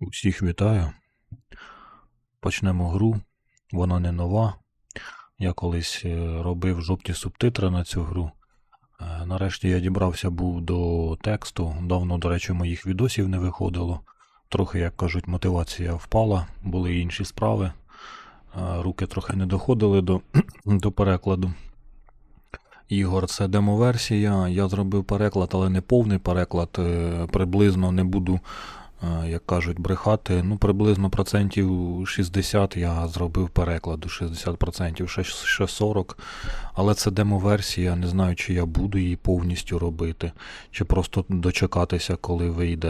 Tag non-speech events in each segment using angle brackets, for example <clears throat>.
Усіх вітаю. Почнемо гру. Вона не нова. Я колись е, робив жовті субтитри на цю гру. Е, Нарешті я дібрався був до тексту. Давно, до речі, моїх відосів не виходило. Трохи, як кажуть, мотивація впала, були інші справи. Е, Руки трохи не доходили до, <clears throat> до перекладу. Ігор, це демоверсія. Я зробив переклад, але не повний переклад. Приблизно не буду як кажуть, брехати. Ну, приблизно процентів 60 я зробив перекладу, 60%, ще, ще 40. Але це демо-версія, не знаю, чи я буду її повністю робити, чи просто дочекатися, коли вийде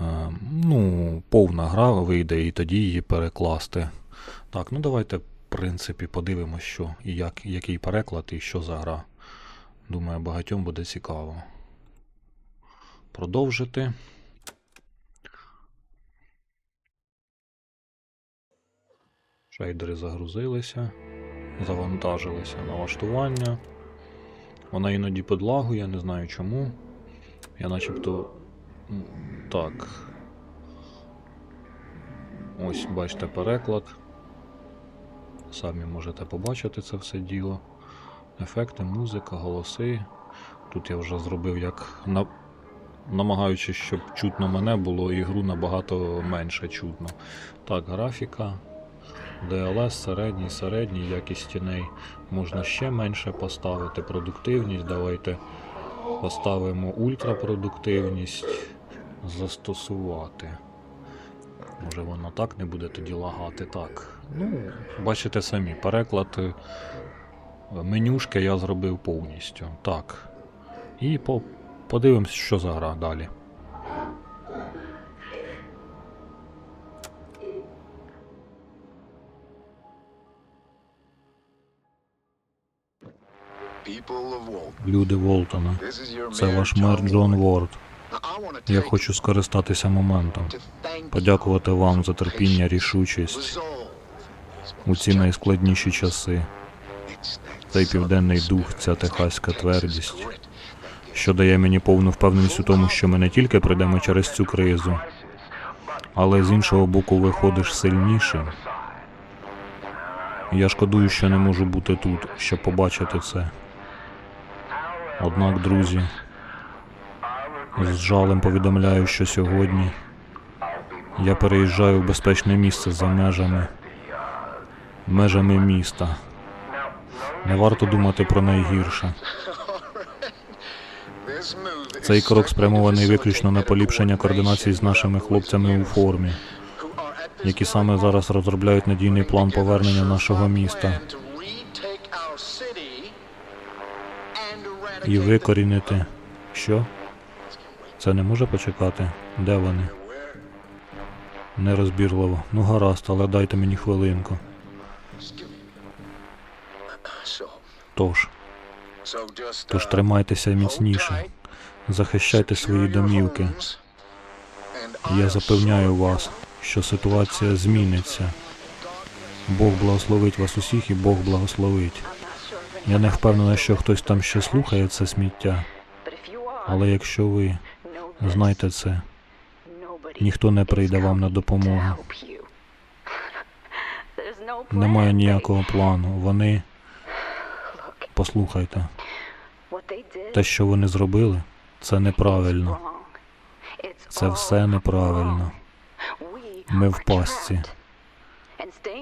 е, ну, повна гра вийде, і тоді її перекласти. Так, ну давайте, в принципі, подивимося, що і як, який переклад і що за гра. Думаю, багатьом буде цікаво. Продовжити. Шейдери загрузилися, завантажилися налаштування. Вона іноді підлагує, не знаю чому. Я начебто. Так. Ось бачите переклад. Самі можете побачити це все діло. Ефекти, музика, голоси. Тут я вже зробив як на... намагаючись, щоб чутно мене було, і гру набагато менше чутно. Так, графіка. DLS середній, середній, якість тіней можна ще менше поставити. Продуктивність. Давайте поставимо ультрапродуктивність. Застосувати. Може воно так не буде тоді лагати. Так. Ну, бачите самі, переклад е, менюшки я зробив повністю. Так. І по... подивимось, що за гра далі. Люди Волтона. Це ваш мер Джон Ворд. Я хочу скористатися моментом, подякувати вам за терпіння, рішучість у ці найскладніші часи. Цей південний дух, ця техаська твердість, що дає мені повну впевненість у тому, що ми не тільки пройдемо через цю кризу, але з іншого боку виходиш сильнішим. Я шкодую, що не можу бути тут, щоб побачити це. Однак, друзі, з жалем повідомляю, що сьогодні я переїжджаю в безпечне місце за межами, межами міста. Не варто думати про найгірше. Цей крок спрямований виключно на поліпшення координації з нашими хлопцями у формі, які саме зараз розробляють надійний план повернення нашого міста і викорінити. Що? Це не може почекати? Де вони? Нерозбірливо. Ну гаразд, але дайте мені хвилинку. Тож, тож тримайтеся міцніше, захищайте свої домівки. Я запевняю вас, що ситуація зміниться. Бог благословить вас усіх і Бог благословить. Я не впевнена, що хтось там ще слухає це сміття, але якщо ви знаєте це, ніхто не прийде вам на допомогу. Немає ніякого плану. Вони, послухайте, те, що вони зробили, це неправильно. Це все неправильно. Ми в пастці.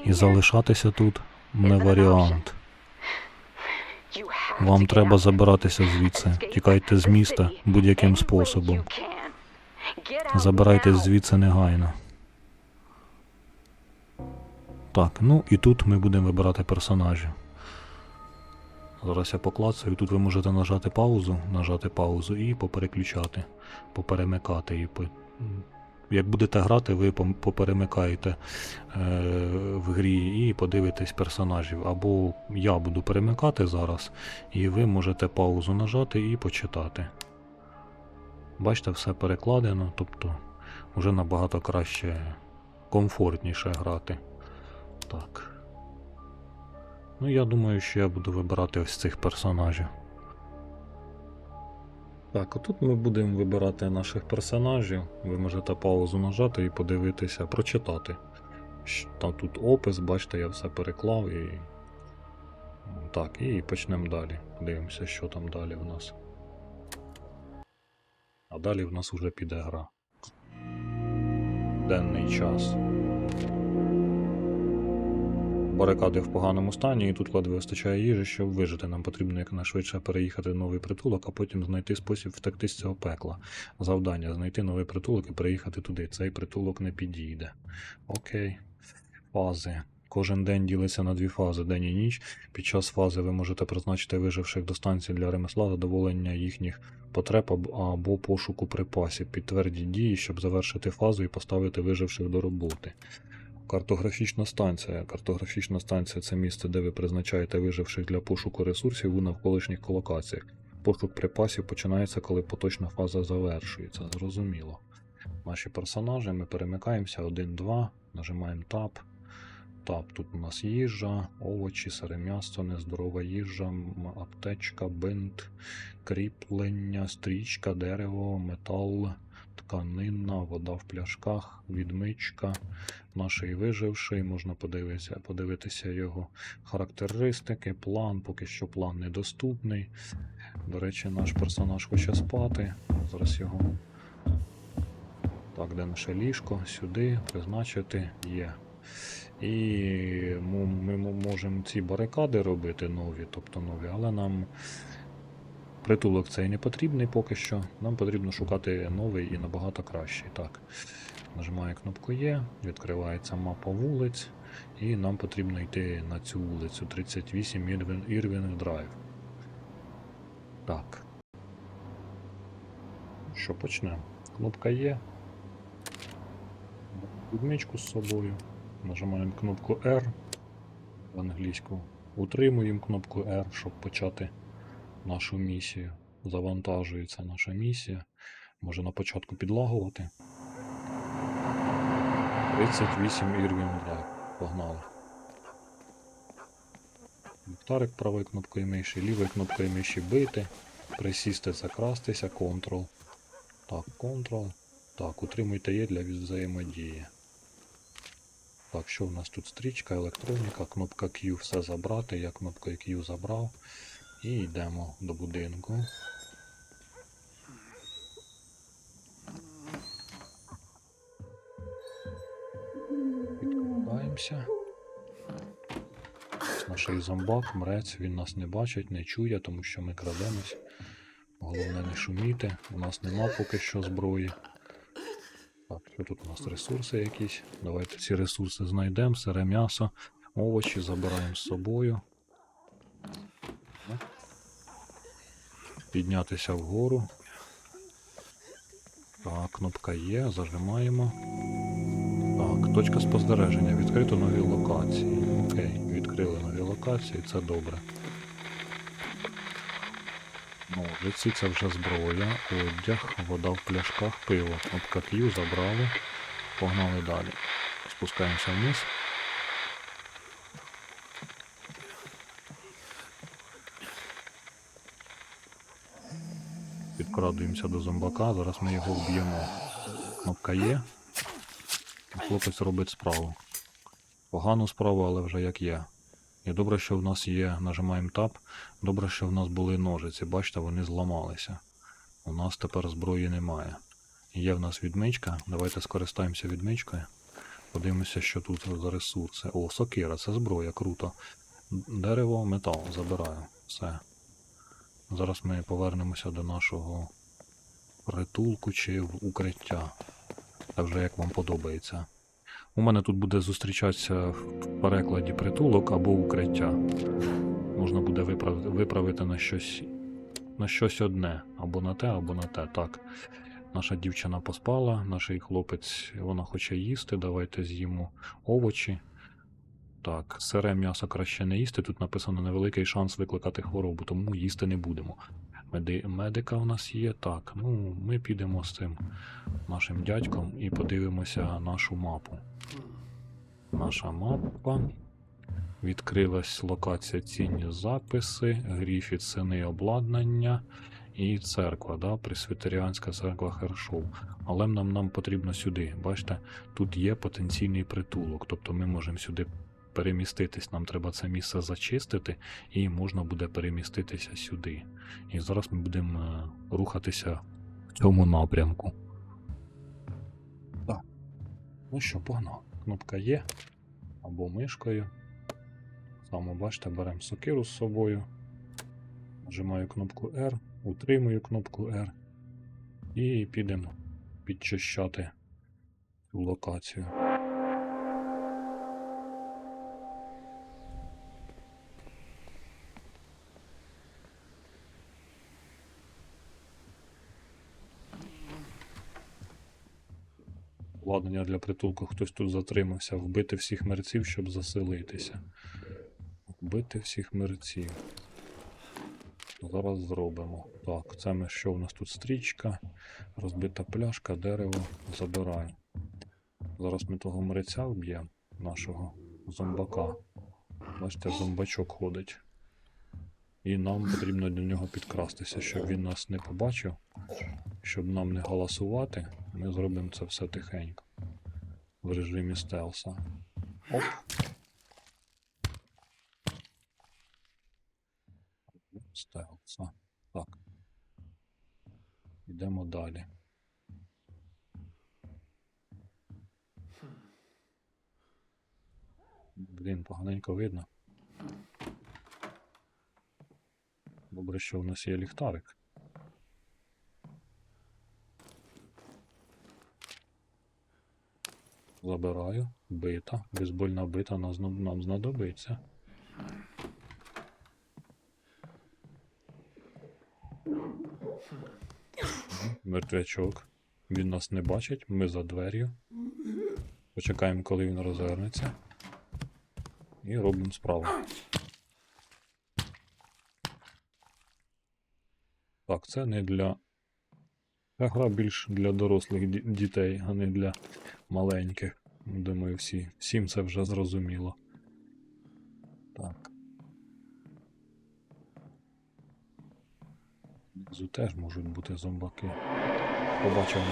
І залишатися тут не варіант. Вам треба забиратися звідси. Тікайте з міста будь-яким способом. Забирайтесь звідси негайно. Так, ну і тут ми будемо вибирати персонажів. Зараз я поклацаю, тут ви можете нажати паузу, нажати паузу і попереключати, поперемикати. По... Як будете грати, ви поперемикаєте е, в грі і подивитесь персонажів. Або я буду перемикати зараз, і ви можете паузу нажати і почитати. Бачите, все перекладено, тобто вже набагато краще, комфортніше грати. Так. Ну, я думаю, що я буду вибирати ось цих персонажів. Так, отут ми будемо вибирати наших персонажів. Ви можете паузу нажати і подивитися, прочитати. Там тут опис, бачите, я все переклав і. Так, і почнемо далі. Дивимося, що там далі в нас. А далі в нас вже піде гра. Денний час. Барикади в поганому стані, і тут ледве вистачає їжі, щоб вижити. Нам потрібно якнайшвидше переїхати в новий притулок, а потім знайти спосіб втекти з цього пекла. Завдання знайти новий притулок і переїхати туди. Цей притулок не підійде. Окей. Фази. Кожен день ділиться на дві фази день і ніч. Під час фази ви можете призначити виживших до станції для ремесла задоволення їхніх потреб або пошуку припасів. Підтвердіть дії, щоб завершити фазу і поставити виживших до роботи. Картографічна станція. Картографічна станція це місце, де ви призначаєте виживших для пошуку ресурсів у навколишніх локаціях. Пошук припасів починається, коли поточна фаза завершується. Зрозуміло. Наші персонажі ми перемикаємося 1-2, нажимаємо Tab. Tab, тут у нас їжа, овочі, сире м'ясо, нездорова їжа, аптечка, бинт, кріплення, стрічка, дерево, метал, тканина, вода в пляшках, відмичка, наший виживший, можна подивитися, подивитися його характеристики, план, поки що план недоступний. До речі, наш персонаж хоче спати. Зараз його. Так, де наше ліжко? Сюди, призначити є. І ми можемо ці барикади робити нові, тобто нові, але нам притулок цей не потрібний поки що. Нам потрібно шукати новий і набагато кращий. Так. Нажимаю кнопку Є, відкривається мапа вулиць, і нам потрібно йти на цю вулицю 38 Ірвін, Ірвінг Драйв. Так. Що почнемо? Кнопка Є. Відмічку з собою. Нажимаємо кнопку R в англійську. Утримуємо кнопку R, щоб почати нашу місію. Завантажується наша місія. Може на початку підлагувати. 38 Ірвін Драйв. Погнали. Ліхтарик правою кнопкою миші, лівою кнопкою миші бити, присісти, закрастися, Ctrl. Так, Ctrl. Так, утримуйте є для взаємодії. Так, що в нас тут стрічка, електроніка, кнопка Q все забрати. Я кнопкою Q забрав. І йдемо до будинку. Відкладаємося. Наш зомбак, мрець, він нас не бачить, не чує, тому що ми крадемось. Головне не шуміти. У нас нема поки що зброї. Так, що тут у нас ресурси якісь? Давайте ці ресурси знайдемо, сире м'ясо, овочі забираємо з собою. Піднятися вгору. Так, кнопка є, зажимаємо. Так, точка спостереження. Відкрито нові локації. Окей, відкрили нові локації, це добре. Ножиці, це вже зброя, одяг, вода в пляшках, пиво. Кнопка Q забрали. Погнали далі. Спускаємося вниз. Підкрадуємося до зомбака, зараз ми його вб'ємо. Кнопка є. Хлопець робить справу. Погану справу, але вже як є. І добре, що в нас є, нажимаємо Tab. Добре, що в нас були ножиці. Бачите, вони зламалися. У нас тепер зброї немає. Є в нас відмичка. Давайте скористаємося відмичкою. Подивимося, що тут за ресурси. О, сокира, це зброя, круто. Дерево, метал, забираю. Все. Зараз ми повернемося до нашого притулку чи в укриття. Так вже як вам подобається. У мене тут буде зустрічатися в перекладі притулок або укриття. Можна буде виправити на щось на щось одне. Або на те, або на те. Так. Наша дівчина поспала, наш хлопець, вона хоче їсти. Давайте з'їмо овочі. Так, сире м'ясо краще не їсти. Тут написано невеликий шанс викликати хворобу, тому їсти не будемо. Меди... Медика в нас є. Так, ну ми підемо з цим нашим дядьком і подивимося нашу мапу. Наша мапа. Відкрилась локація цінні записи, Гріфіт сини обладнання. і церква, да, Пресвітеріанська церква Хершов. Але нам, нам потрібно сюди. Бачите, тут є потенційний притулок, тобто ми можемо сюди переміститись. Нам треба це місце зачистити, і можна буде переміститися сюди. І зараз ми будемо е, рухатися в цьому напрямку. Так. Ну що, погнали. Кнопка є. Або мишкою. Саме бачите, беремо сокиру з собою. Нажимаю кнопку R, утримую кнопку R і підемо підчищати цю локацію. Обладнання для притулку хтось тут затримався. Вбити всіх мерців, щоб заселитися. Вбити всіх мерців. Зараз зробимо. Так, це ми що у нас тут стрічка, розбита пляшка, дерево, забираю. Зараз ми того мреця вб'ємо, нашого зомбака. Бачите, зомбачок ходить. І нам потрібно до нього підкрастися, щоб він нас не побачив, щоб нам не галасувати. Ми зробимо це все тихенько. В режимі стелса. Оп. Стелса. Так. Йдемо далі. Блін, поганенько видно. Добре, що в нас є ліхтарик. Забираю. Бита. Бейсбольна бита нам знадобиться. Мертвячок. Він нас не бачить, ми за двер'ю. Почекаємо, коли він розвернеться. І робимо справу. Так, це не для. Ця гра більш для дорослих дітей, а не для маленьких. Думаю, всі. Всім це вже зрозуміло. Так. Внизу теж можуть бути зомбаки. Побачив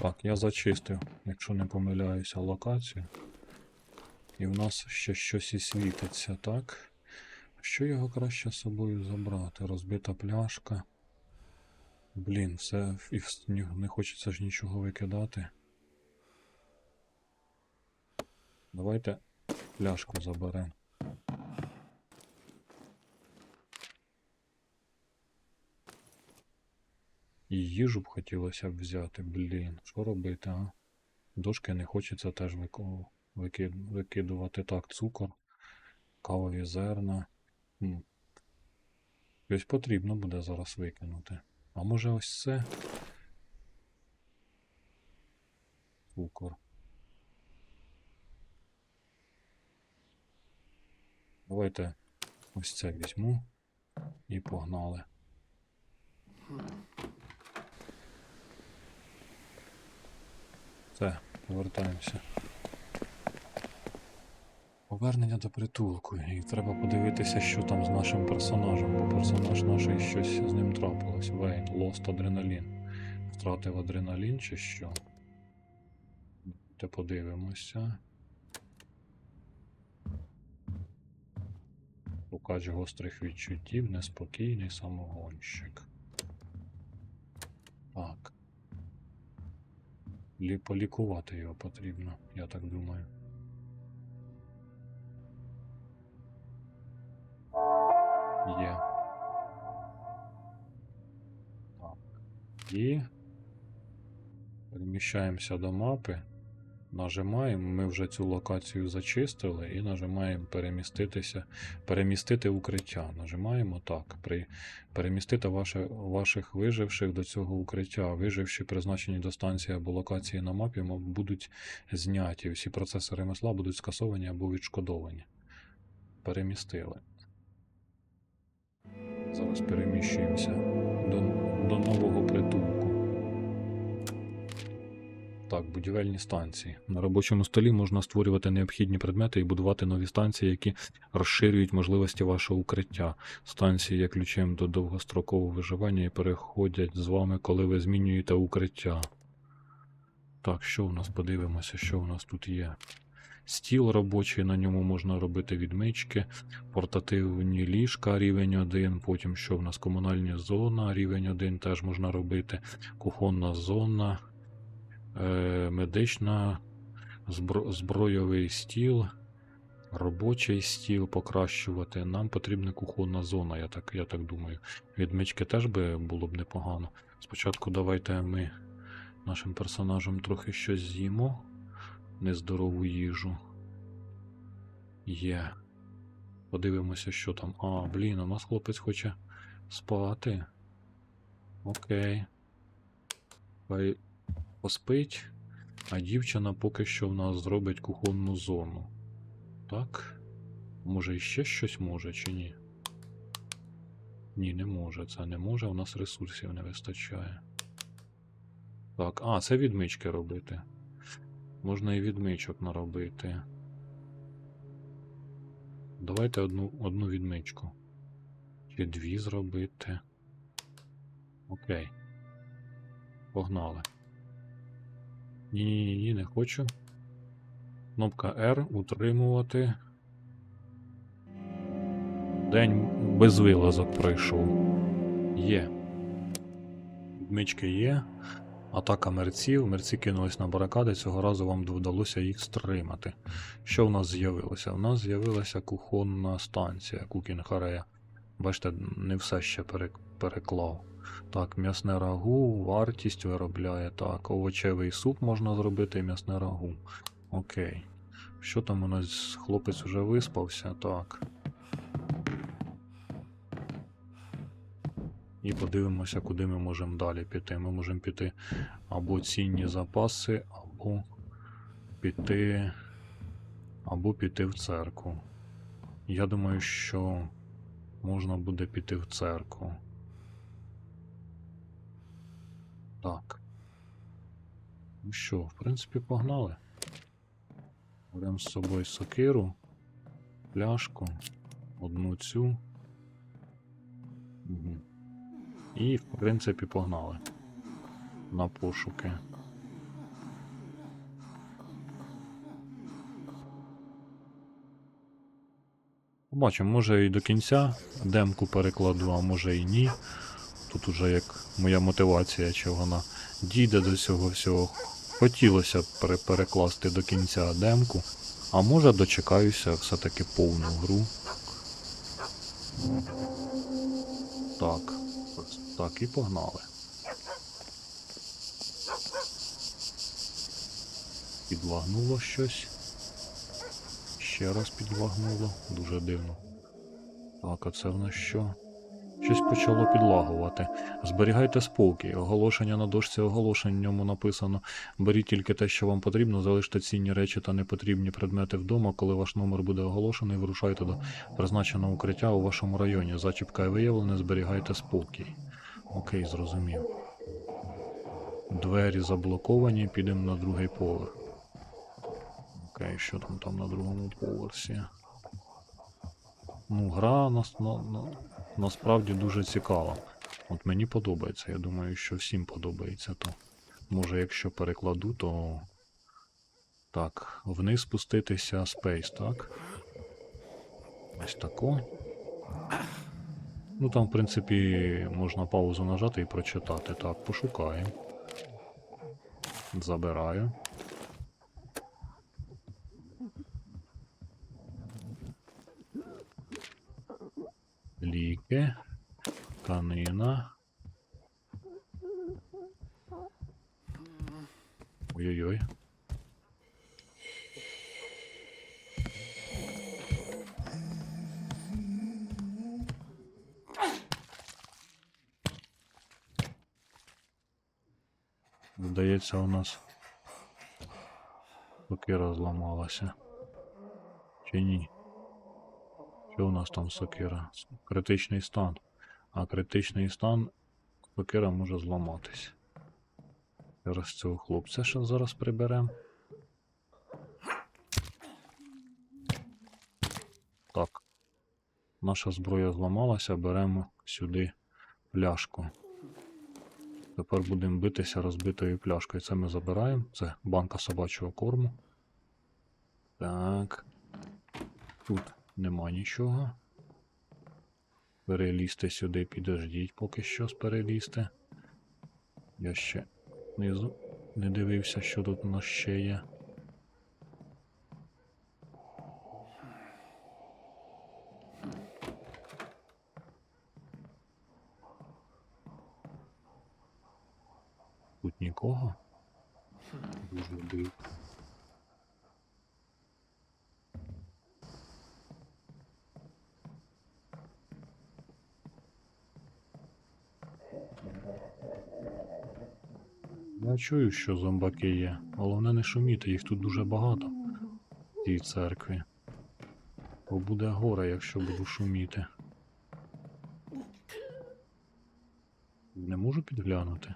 Так, я зачистив, якщо не помиляюся, локацію. І в нас ще щось і світиться, так? Що його краще з собою забрати? Розбита пляшка. Блін, все і не хочеться ж нічого викидати. Давайте пляшку заберемо. І їжу б хотілося б взяти, блін. Що робити, а? Дошки не хочеться теж викидувати. Так, цукор, кавові зерна. М. Щось потрібно буде зараз викинути. А може ось це? Цукор. Давайте ось це візьму і погнали. Все, повертаємося. Повернення до притулку. І треба подивитися, що там з нашим персонажем, бо персонаж наш щось з ним трапилось. Вейн, Lost адреналін. Втратив адреналін чи що? Давайте подивимося. Шукач гострих відчуттів, неспокійний самогонщик. Так. Лі полікувати його потрібно, я так думаю. Є. Так. І переміщаємося до мапи. Нажимаємо, ми вже цю локацію зачистили і нажимаємо переміститися, перемістити укриття. Нажимаємо так. При, перемістити ваше, ваших виживших до цього укриття. Виживші, призначені до станції або локації на мапі, будуть зняті. Всі процеси ремесла будуть скасовані або відшкодовані. перемістили. Зараз переміщуємося до, до нового притулку. Так, будівельні станції. На робочому столі можна створювати необхідні предмети і будувати нові станції, які розширюють можливості вашого укриття. Станції є ключем до довгострокового виживання і переходять з вами, коли ви змінюєте укриття. Так, що у нас? Подивимося, що у нас тут є. Стіл робочий, на ньому можна робити відмички, портативні ліжка рівень 1, потім що в нас комунальні зона, рівень 1 теж можна робити, кухонна зона, медична, збро- збройовий стіл, робочий стіл покращувати. Нам потрібна кухонна зона, я так, я так думаю. Відмички теж би було б непогано. Спочатку давайте ми нашим персонажам трохи щось з'їмо. Нездорову їжу. Є. Подивимося, що там. А, блін, у нас хлопець хоче спати. Окей. Поспить. А дівчина поки що в нас зробить кухонну зону. Так? Може іще щось може чи ні? Ні, не може. Це не може, у нас ресурсів не вистачає. Так, а, це відмички робити. Можна і відмичок наробити. Давайте одну, одну відмичку. Чи дві зробити. Окей. Погнали. Ні-ні-ні, ні, не хочу. Кнопка R утримувати. День без вилазок пройшов. Є. Відмички є. Атака мерців. Мерці кинулись на барикади. Цього разу вам вдалося їх стримати. Що в нас з'явилося? У нас з'явилася кухонна станція Кукінхарея. Бачите, не все ще переклав. Так, м'ясне рагу, вартість виробляє. Так, овочевий суп можна зробити і м'ясне рагу. Окей. Що там у нас? Хлопець уже виспався? Так. І подивимося, куди ми можемо далі піти. Ми можемо піти або цінні запаси, або піти. Або піти в церкву. Я думаю, що можна буде піти в церкву. Так. Ну що, в принципі, погнали. Беремо з собою сокиру, пляшку, одну цю. Угу. І, в принципі, погнали. На пошуки. Побачимо, може і до кінця демку перекладу, а може і ні. Тут уже як моя мотивація, чи вона дійде до цього всього. Хотілося б перекласти до кінця демку, а може дочекаюся все-таки повну гру. Так, так і погнали. Підлагнуло щось. Ще раз підлагнуло. Дуже дивно. Так, а це в нас що? Щось почало підлагувати. Зберігайте спокій. Оголошення на дошці оголошень в ньому написано. Беріть тільки те, що вам потрібно, залиште цінні речі та непотрібні предмети вдома. Коли ваш номер буде оголошений, вирушайте до призначеного укриття у вашому районі. Зачіпка виявлена, зберігайте спокій. Окей, зрозумів. Двері заблоковані, підемо на другий поверх. Окей, що там там на другому поверсі? Ну, гра нас, на, на, насправді дуже цікава. От мені подобається. Я думаю, що всім подобається то. Може, якщо перекладу, то. Так, вниз спуститися Space, так? Ось тако. Ну там, в принципі, можна паузу нажати і прочитати. Так, пошукаємо. Забираю. Здається, у нас сокира зламалася. Чи ні? Що у нас там сокира? Критичний стан. А критичний стан сокира може зламатись. Зараз цього хлопця ще зараз приберемо. Так. Наша зброя зламалася, беремо сюди пляшку. Тепер будемо битися розбитою пляшкою. Це ми забираємо. Це банка собачого корму. Так. Тут нема нічого. Перелізти сюди, підождіть, поки що з перелізти. Я ще внизу не дивився, що тут у нас ще є. Тут нікого. Дуже дивно. Я чую, що зомбаки є. Головне не шуміти, їх тут дуже багато в цій церкві. Бо буде горе, якщо буду шуміти. Не можу підглянути.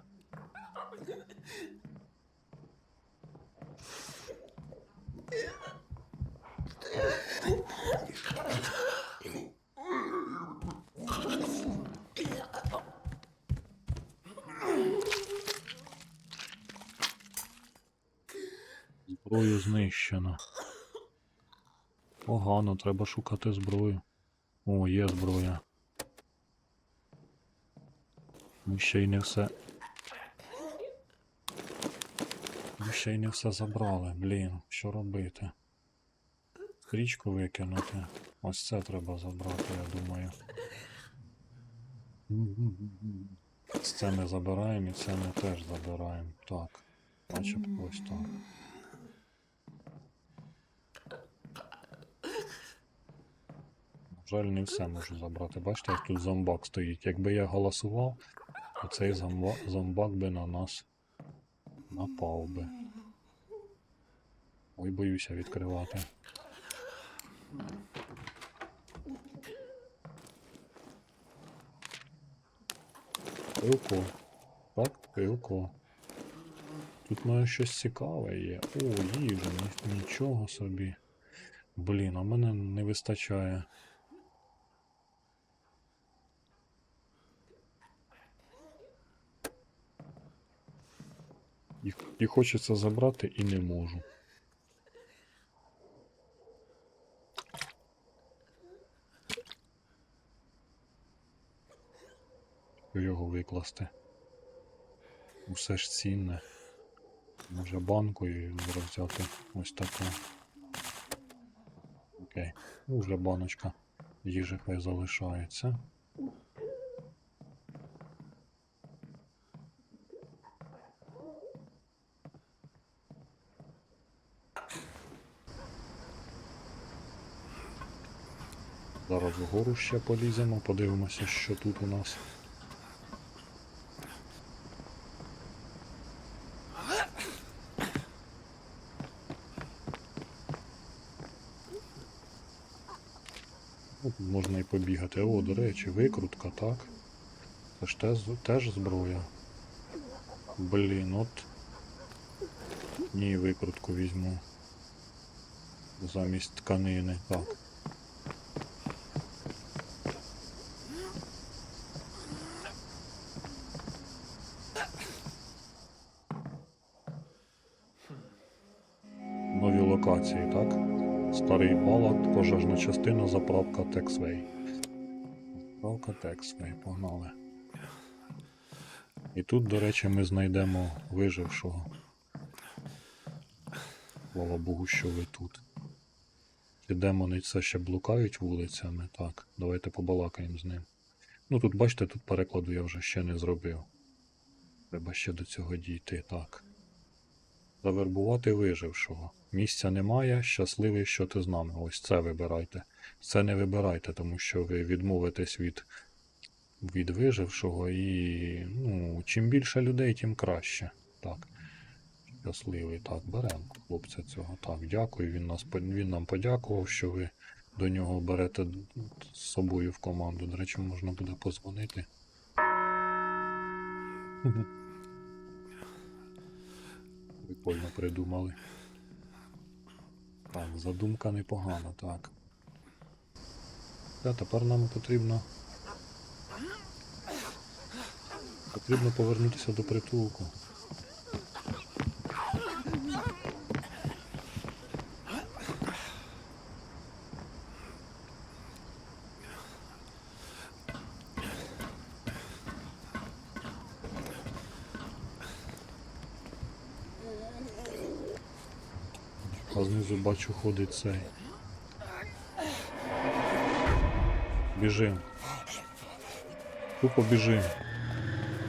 Зброю знищено. Погано, треба шукати зброю. О, є зброя. Ми ще й не все. Ми ще й не все забрали, блін, що робити? Стрічку викинути. Ось це треба забрати, я думаю. Це ми забираємо і це ми теж забираємо. Так. Начебто ось так. Жаль, не все можу забрати. Бачите, як тут зомбак стоїть. Якби я голосував, то цей зомбак би на нас напав би. Ой, боюся відкривати. Пилко. Так, пилко. Тут має щось цікаве є. О, їжа, нічого собі. Блін, а мене не вистачає. І, і хочеться забрати і не можу. Його викласти. Усе ж цінне. Може банкою взяти ось таку. Окей. Ну, вже баночка їжі хай залишається. Зараз вгору ще поліземо, подивимося, що тут у нас. Ну, можна і побігати. О, до речі, викрутка, так? Це ж теж, теж зброя. Блін, от. Ні, викрутку візьму. Замість тканини, так. Заправка Тексвей. Заправка Тексвей, погнали. І тут, до речі, ми знайдемо вижившого. Слава Богу, що ви тут. Ці демони це ще блукають вулицями. Так, давайте побалакаємо з ним. Ну тут, бачите, тут перекладу я вже ще не зробив. Треба ще до цього дійти, так. Завербувати вижившого. Місця немає, щасливий, що ти з нами. Ось це вибирайте. Це не вибирайте, тому що ви відмовитесь від, від вижившого і ну, чим більше людей, тим краще. Так. Щасливий. Так, беремо хлопця цього. Так, дякую. Він, нас, він нам подякував, що ви до нього берете з собою в команду. До речі, можна буде позвонити. <laughs> Прикольно придумали. Так, задумка непогана, так. А тепер нам потрібно. Потрібно повернутися до притулку. А знизу бачу ходить цей. Біжим. Тупо біжим.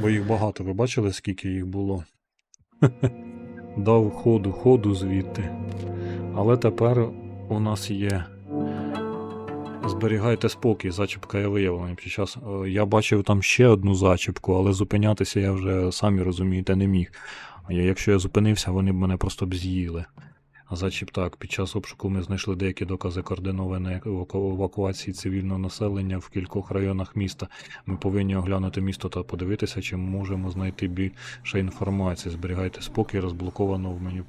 Бо їх багато. Ви бачили, скільки їх було? <laughs> Дав ходу, ходу звідти. Але тепер у нас є. Зберігайте спокій, зачіпка є виявлена. Під час е, я бачив там ще одну зачіпку, але зупинятися я вже самі розумієте не міг. А якщо я зупинився, вони б мене просто б з'їли. А так, під час обшуку ми знайшли деякі докази координованої евакуації цивільного населення в кількох районах міста. Ми повинні оглянути місто та подивитися, чи можемо знайти більше інформації. Зберігайте спокій, розблоковано в меню.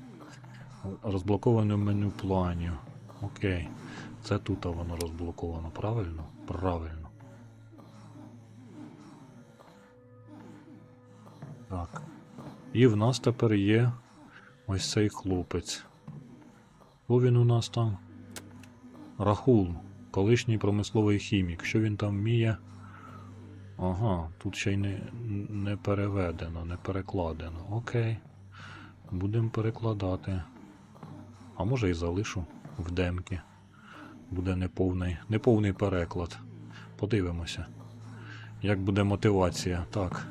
Розблоковано в меню плані. Окей. Це тут воно розблоковано, правильно? Правильно. Так. І в нас тепер є ось цей хлопець. Хто він у нас там? Рахул, колишній промисловий хімік. Що він там вміє? Ага, тут ще й не, не переведено, не перекладено. Окей. Будемо перекладати. А може і залишу в демки. Буде неповний, неповний переклад. Подивимося. Як буде мотивація. Так.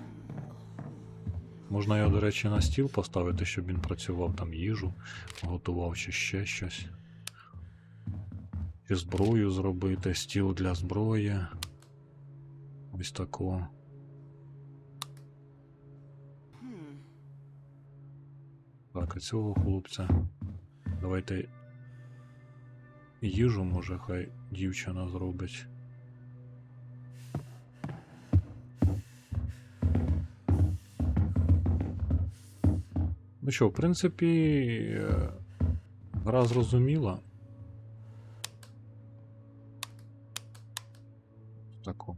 Можна його, до речі, на стіл поставити, щоб він працював там їжу, готував чи ще щось. Чи зброю зробити, стіл для зброї. Ось такого. Так, а цього хлопця. Давайте їжу, може, хай дівчина зробить. Ну що, в принципі, е, гра зрозуміла. Таку.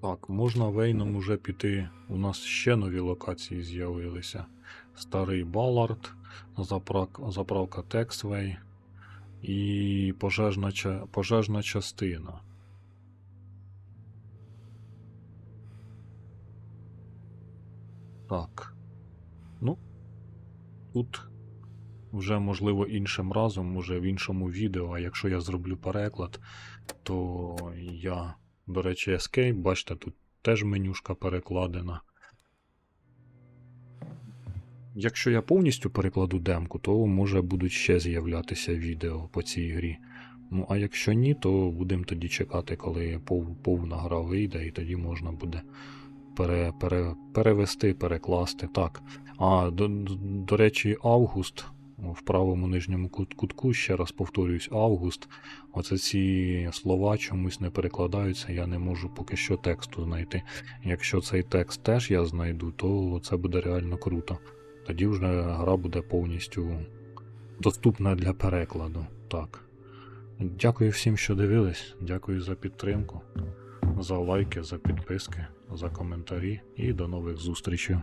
Так, можна Вейном уже піти. У нас ще нові локації з'явилися. Старий Балард, заправка, заправка Тексвей і пожежна, пожежна частина. Так. Ну, тут вже можливо іншим разом, може в іншому відео, а якщо я зроблю переклад, то я, до речі, Escape, бачите, тут теж менюшка перекладена. Якщо я повністю перекладу демку, то може будуть ще з'являтися відео по цій грі. Ну, а якщо ні, то будемо тоді чекати, коли пов- повна гра вийде, і тоді можна буде пере, пере, перевести, перекласти. Так. А, до, до речі, Август в правому нижньому кут- кутку, ще раз повторюсь, Август. Оце ці слова чомусь не перекладаються, я не можу поки що тексту знайти. Якщо цей текст теж я знайду, то це буде реально круто. Тоді вже гра буде повністю доступна для перекладу. Так. Дякую всім, що дивились. Дякую за підтримку, за лайки, за підписки, за коментарі і до нових зустрічей.